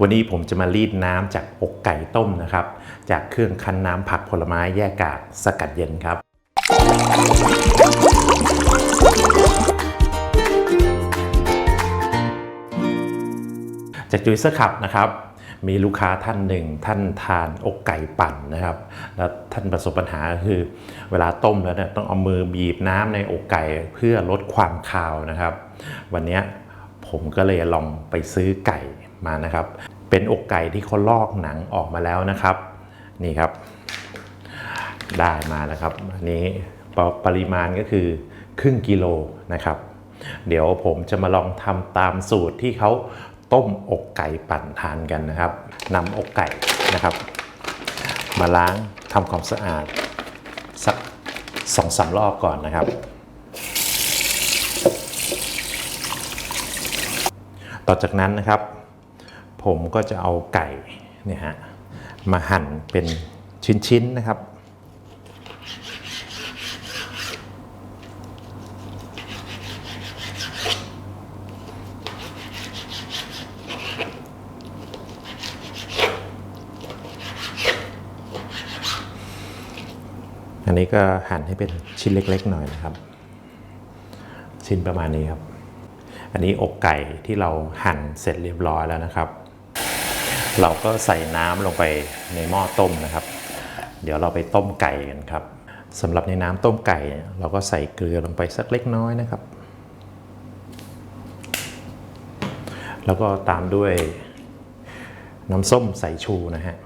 วันนี้ผมจะมารีดน้ำจากอกไก่ต้มนะครับ จากเครื่องคั้นน้ำผักผลไม้แยกกากสกัดเย็นครับ จากจุยเซอร์ขับนะครับมีลูกค้าท่านหนึ่งท่านทานอกไก่ปั่นนะครับ แล้วท่านประสบปัญหาคือเวลาต้มแล้วเนี่ยต้องเอามือบีบน้ำในอกไก่เพื่อลดความคาวนะครับ วันนี้ผมก็เลยลองไปซื้อไก่ มานะครับ เป็นอกไก่ที่เขาลอกหนังออกมาแล้วนะครับ นี่ครับ ได้มาแล้วครับอันนี้ปปริมาณก็คือครึ่งกิโลนะครับ เดี๋ยวผมจะมาลองทำตามสูตรที่เขาต้มอกไก่ปั่นทานกันนะครับนำอกไก่นะครับ มาล้างทำความสะอาดสักสองสามรอบก่อนนะครับ ต่อจากนั้นนะครับ ผมก็จะเอาไก่เนี่ยฮะมาหั่นเป็นชิ้นๆนะครับ อันนี้ก็หั่นให้เป็นชิ้นเล็ก ๆ หน่อยนะครับ ชิ้นประมาณนี้ครับ อันนี้อกไก่ที่เราหั่นเสร็จเรียบร้อยแล้วนะครับ เราก็ใส่น้ำลงไปในหม้อต้มนะครับ เดี๋ยวเราไปต้มไก่กันครับสำหรับในน้ำต้มไก่ เราก็ใส่เกลือลงไปสักเล็กน้อยนะครับ แล้วก็ตามด้วยน้ำส้มสายชูนะฮะ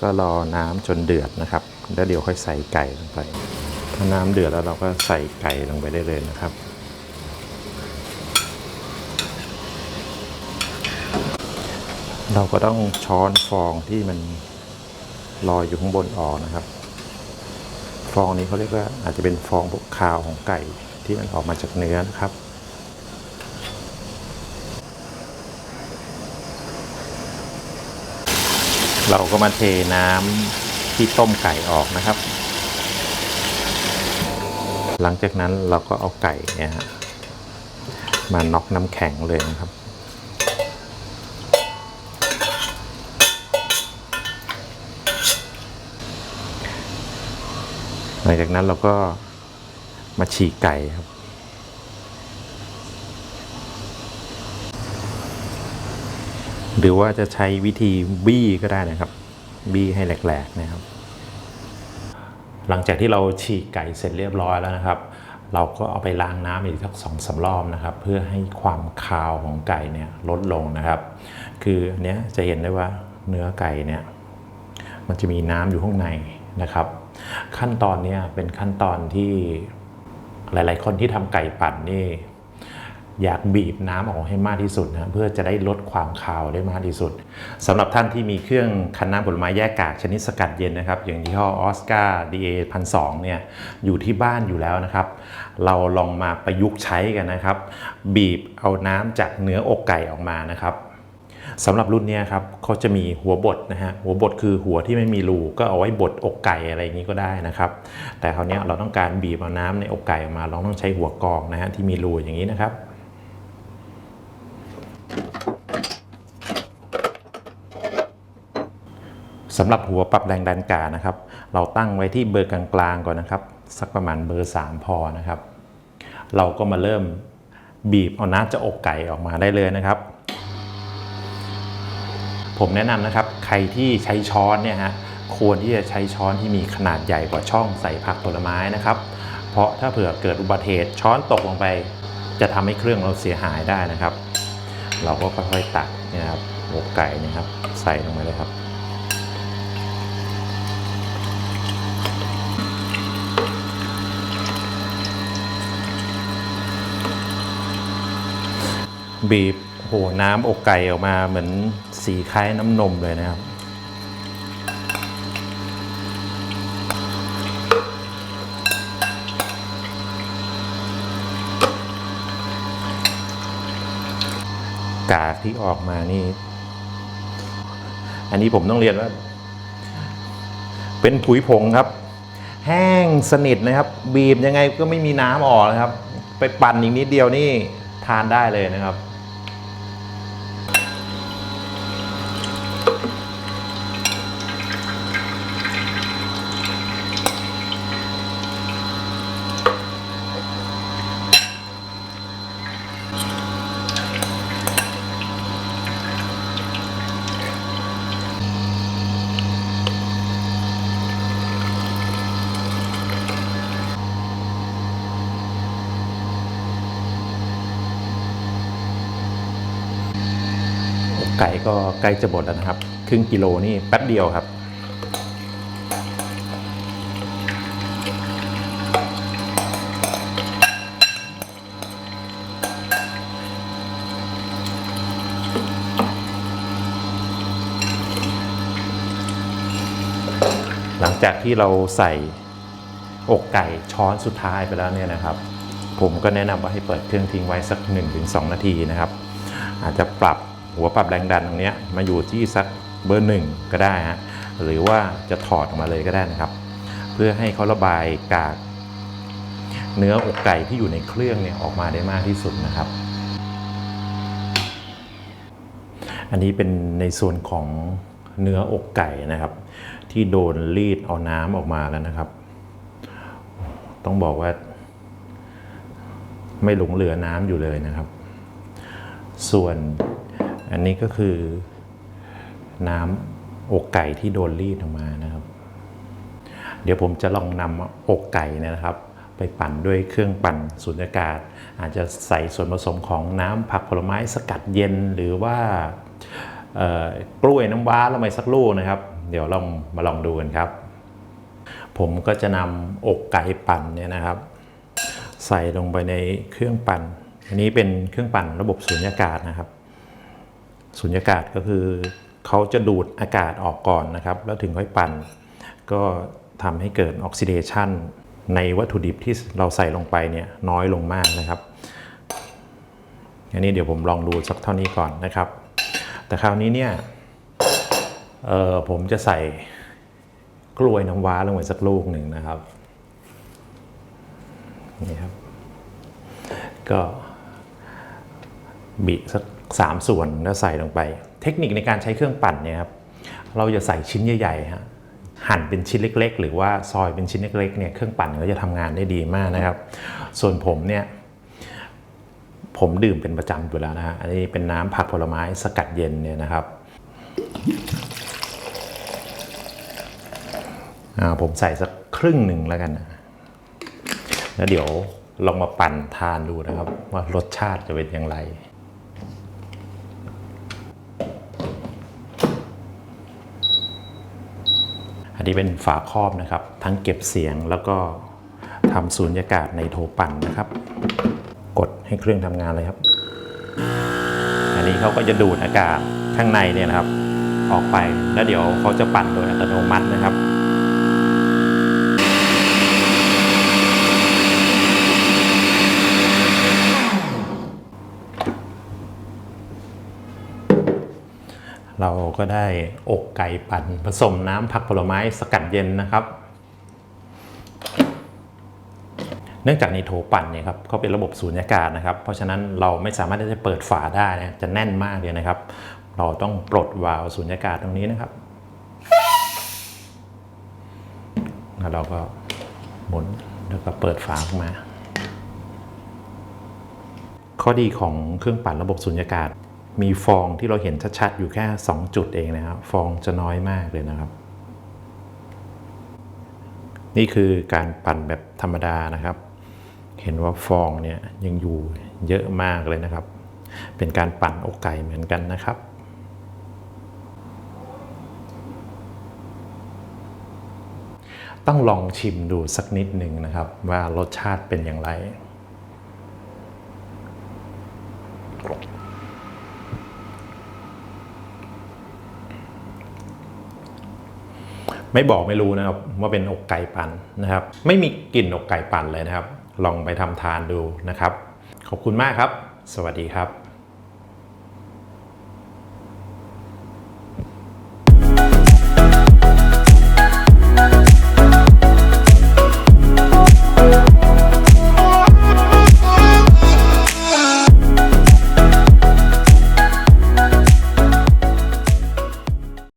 ก็รอน้ำจนเดือดนะครับ แล้วเดี๋ยวค่อยใส่ไก่ลงไป ถ้าน้ำเดือดแล้วเราก็ใส่ไก่ลงไปได้เลยนะครับ เราก็ต้องช้อนฟองที่มันลอยอยู่ข้างบนออกนะครับ ฟองนี้เขาเรียกว่าอาจจะเป็นฟองบกคาวของไก่ที่มันออกมาจากเนื้อนะครับเราก็มาเทน้ำที่ต้มไก่ออกนะครับ หลังจากนั้นเราก็เอาไก่เนี่ยฮะมาน็อกน้ำแข็งเลยนะครับ หลังจากนั้นเราก็มาฉีกไก่ครับ หรือว่าจะใช้วิธีบี้ก็ได้นะครับ บี้ให้แหลกๆนะครับ หลังจากที่เราฉีกไก่เสร็จเรียบร้อยแล้วนะครับ เราก็เอาไปล้างน้ำอีกสักสองสารอบนะครับ เพื่อให้ความคาวของไก่เนี่ยลดลงนะครับ คืออันเนี้ยจะเห็นได้ว่าเนื้อไก่เนี่ยมันจะมีน้ำอยู่ข้างใน นะครับ ขั้นตอนนี้เป็นขั้นตอนที่หลาย ๆ คนที่ทำไก่ปั่นนี่อยากบีบน้ำออกให้มากที่สุดนะเพื่อจะได้ลดความคาวได้มากที่สุดสำหรับท่านที่มีเครื่องคั้นน้ำผลไม้แยกกากชนิดสกัดเย็นนะครับ อย่างยี่ห้อออสการ์ DA พันสเนี่ยอยู่ที่บ้านอยู่แล้วนะครับ เราลองมาประยุกต์ใช้กันนะครับ บีบเอาน้ำจากเนื้ออกไก่ออกมานะครับ สำหรับรุ่นนี้ครับเขาจะมีหัวบดนะฮะหัวบดคือหัวที่ไม่มีรูก็เอาไว้บดอกไก่อะไรอย่างนี้ก็ได้นะครับ แต่คราวนี้เราต้องการบีบเอาน้ำในอกไก่ออกมาเราต้องใช้หัวกรองนะฮะที่มีรูอย่างนี้นะครับสำหรับหัวปรับแรงดันกานะครับ เราตั้งไว้ที่เบอร์กลางๆก่อนนะครับ สักประมาณเบอร์ 3 พอนะครับ เราก็มาเริ่มบีบเอาน้ำจากอกไก่ออกมาได้เลยนะครับ ผมแนะนำนะครับ ใครที่ใช้ช้อนเนี่ยฮะควรที่จะใช้ช้อนที่มีขนาดใหญ่กว่าช่องใส่ผักผลไม้นะครับ เพราะถ้าเผื่อเกิดอุบัติเหตุช้อนตกลงไป จะทำให้เครื่องเราเสียหายได้นะครับ เราก็ค่อยๆตักนะครับอกไก่นะครับ ใส่ลงไปเลยครับบีบโหน้ำอกไก่ออกมาเหมือน สีคล้ายน้ำนมเลยนะครับ กากที่ออกมานี่ อันนี้ผมต้องเรียนว่า เป็นผุยผงครับ แห้งสนิทนะครับ บีบยังไงก็ไม่มีน้ำออกนะครับ ไปปั่นอีกนิดเดียวนี่ทานได้เลยนะครับ ไก่ก็ใกล้จะหมดแล้วนะครับ ครึ่งกิโลนี่แป๊บเดียวครับ หลังจากที่เราใส่อกไก่ช้อนสุดท้ายไปแล้วเนี่ยนะครับ ผมก็แนะนำว่าให้เปิดเครื่องทิ้งไว้สัก 1-2 นาทีนะครับ อาจจะปรับ หัวปรับแรงดันตรงนี้มาอยู่ที่สักเบอร์หนึ่งก็ได้ฮะหรือว่าจะถอดออกมาเลยก็ได้นะครับ เพื่อให้เขาระบายกาก เนื้ออกไก่ที่อยู่ในเครื่องเนี่ยออกมาได้มากที่สุดนะครับ อันนี้เป็นในส่วนของเนื้ออกไก่นะครับ ที่โดนรีดเอาน้ำออกมาแล้วนะครับ ต้องบอกว่า ไม่หลงเหลือน้ำอยู่เลยนะครับ ส่วน อันนี้ก็คือน้ำอกไก่ที่โดนรีดออกมานะครับ เดี๋ยวผมจะลองนำอกไก่นะครับ ไปปั่นด้วยเครื่องปั่นสูญญากาศ อาจจะใส่ส่วนผสมของน้ำผักผลไม้สกัดเย็นหรือว่ากล้วยน้ำว้าลงไปสักลูกนะครับ เดี๋ยวลองมาลองดูกันครับ ผมก็จะนำอกไก่ปั่นเนี่ยนะครับ ใส่ลงไปในเครื่องปั่น อันนี้เป็นเครื่องปั่นระบบสุญญากาศนะครับ สุญญากาศก็คือเขาจะดูดอากาศออกก่อนนะครับ แล้วถึงค่อยปั่น ก็ทำให้เกิดออกซิเดชันในวัตถุดิบที่เราใส่ลงไปเนี่ยน้อยลงมากนะครับ อันนี้เดี๋ยวผมลองดูสักเท่านี้ก่อนนะครับ แต่คราวนี้เนี่ยผมจะใส่กล้วยน้ำว้าลงไปสักลูกหนึ่งนะครับนี่ครับ ก็บีสัก สามส่วนแล้วใส่ลงไป เทคนิคในการใช้เครื่องปั่นเนี่ยครับเราจะใส่ชิ้นใหญ่ๆฮะหั่นเป็นชิ้นเล็ก ๆ หรือว่าซอยเป็นชิ้นเล็กๆเนี่ยเครื่องปั่นก็จะทำงานได้ดีมากนะครับ ส่วนผมเนี่ยผมดื่มเป็นประจำอยู่แล้วนะฮะอันนี้เป็นน้ำผักผลไม้สกัดเย็นเนี่ยนะครับผมใส่สักครึ่งหนึ่งแล้วกันนะแล้วเดี๋ยวลองมาปั่นทานดูนะครับ ว่ารสชาติจะเป็นอย่างไร นี้เป็นฝาครอบนะครับ ทั้งเก็บเสียงแล้วก็ทำสูญญากาศในโถปั่นนะครับ กดให้เครื่องทำงานเลยครับ อันนี้เขาก็จะดูดอากาศข้างในเนี่ยนะครับ ออกไปแล้วเดี๋ยวเขาจะปั่นโดยอัตโนมัตินะครับ เราก็ได้อกไก่ปั่นผสมน้ำผักผลไม้สกัดเย็นนะครับ เนื่องจากในโถปั่นเนี่ยครับเขาเป็นระบบสูญญากาศนะครับ เพราะฉะนั้นเราไม่สามารถที่จะเปิดฝาได้นะจะแน่นมากเลยนะครับ เราต้องปลดวาล์วสูญญากาศตรงนี้นะครับแล้วเราก็หมุนแล้วก็เปิดฝาออกมา ข้อดีของเครื่องปั่นระบบสุญญากาศ มีฟองที่เราเห็นชัดๆ อยู่แค่ 2 จุดเองนะครับ ฟองจะน้อยมากเลยนะครับ นี่คือการปั่นแบบธรรมดานะครับ เห็นว่าฟองเนี่ยยังอยู่เยอะมากเลยนะครับ เป็นการปั่นอกไก่เหมือนกันนะครับต้องลองชิมดูสักนิดหนึ่งนะครับ ว่ารสชาติเป็นอย่างไร ไม่บอกไม่รู้นะครับว่าเป็นอกไก่ปั่นนะครับ ไม่มีกลิ่นอกไก่ปั่นเลยนะครับ ลองไปทำทานดูนะครับ ขอบคุณมากครับ สวัสดีครับ